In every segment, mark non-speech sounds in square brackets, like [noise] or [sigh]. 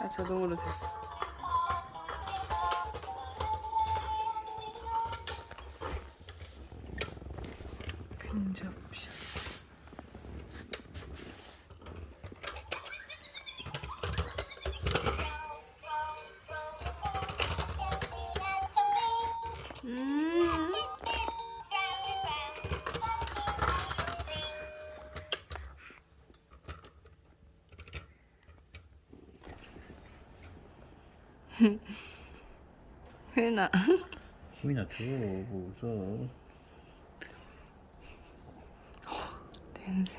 아 자동으로 됐어. 근접 옵 혜나. 힘이나 줘. 뭐 웃어. 냄새.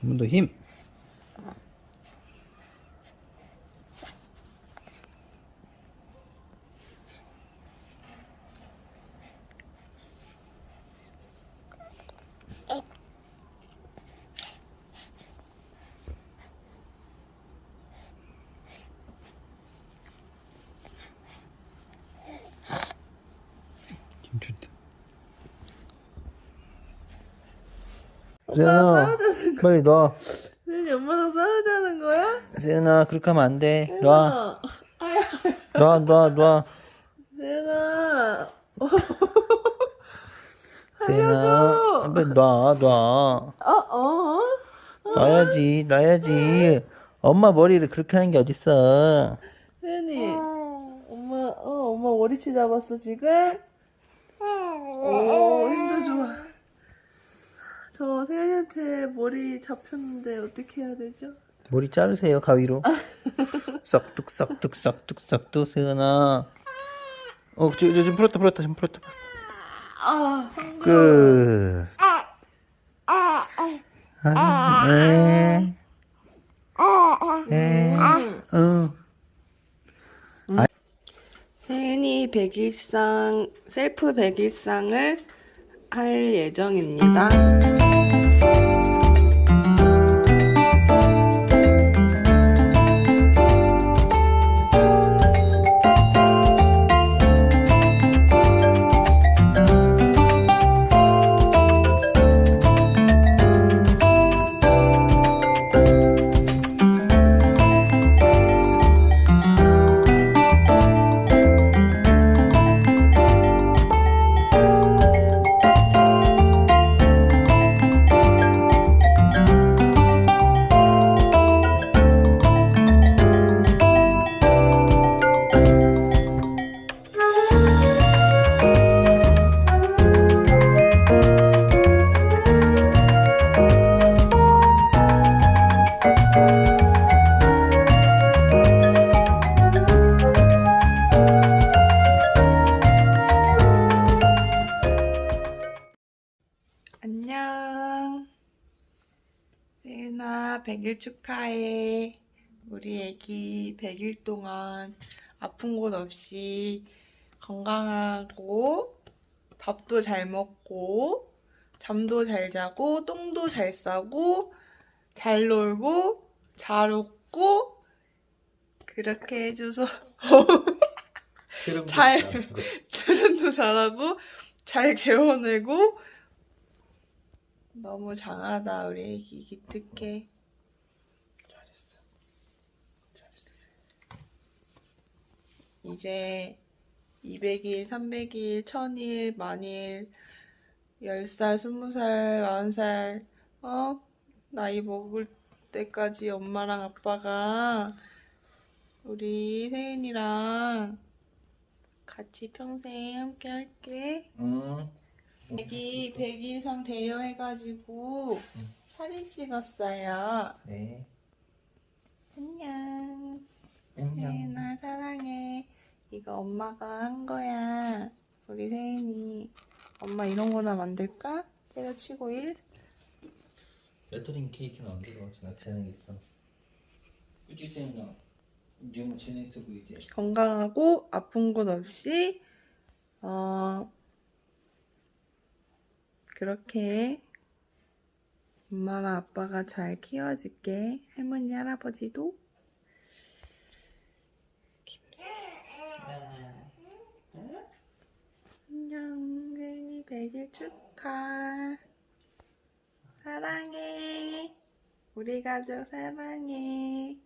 한 번 더 힘. 세연아, 빨리 놔. 혜니 엄마랑 싸우자는 거야? 세연아, 그렇게 하면 안 돼. 놔. 놔, 놔, 놔. 혜나. 세연아, 빨리 놔, 놔. 어 어. 놔야지, 놔야지. 엄마 머리를 그렇게 하는 게 어딨어. 혜니. 엄마 어 엄마 머리채 잡았어 지금? 오 힘도 좋아. 저 세연이한테 머리 잡혔는데 어떻게 해야 되죠? 머리 자르세요, 가위로. 썩뚝, 썩뚝, 썩뚝, 썩뚝, 세연아. 어, 저, 저, 좀 풀었다, 풀었다, 좀 풀었다. 아 끝. 아, 에. 에. 어. 세연이 백일상 셀프 백일상을 할 예정입니다. 세연아, 100일 축하해. 우리 애기 100일 동안 아픈 곳 없이 건강하고, 밥도 잘 먹고, 잠도 잘 자고, 똥도 잘 싸고, 잘 놀고, 잘 웃고, 그렇게 해줘서 잘, 트렌도 [laughs] 잘하고, 잘 개워내고, 너무 장하다 우리 애기 기특해 잘했어. 잘했어. 이제 200일, 300일, 1000일, 만일 10살, 20살, 40살 어? 나이 먹을 때까지 엄마랑 아빠가 우리 세은이랑 같이 평생 함께 할게 응. 애기 100일상 대여해가지고 사진 찍었어요 네. 안녕 안녕. 세인아 사랑해. 이거 엄마가 한 거야. 우리 세인이 엄마 이런 거나 만들까? 때려치고 일? 레터링 케이크는 언제로 지나 재능 있어. 꾸지 세연아. 네 엄마 재능 있어 보이지? 건강하고 아픈 곳 없이 어 그렇게 엄마랑 아빠가 잘 키워줄게. 할머니 할아버지도 김세 안녕. 네. 100일 축하. 사랑해. 우리 가족 사랑해.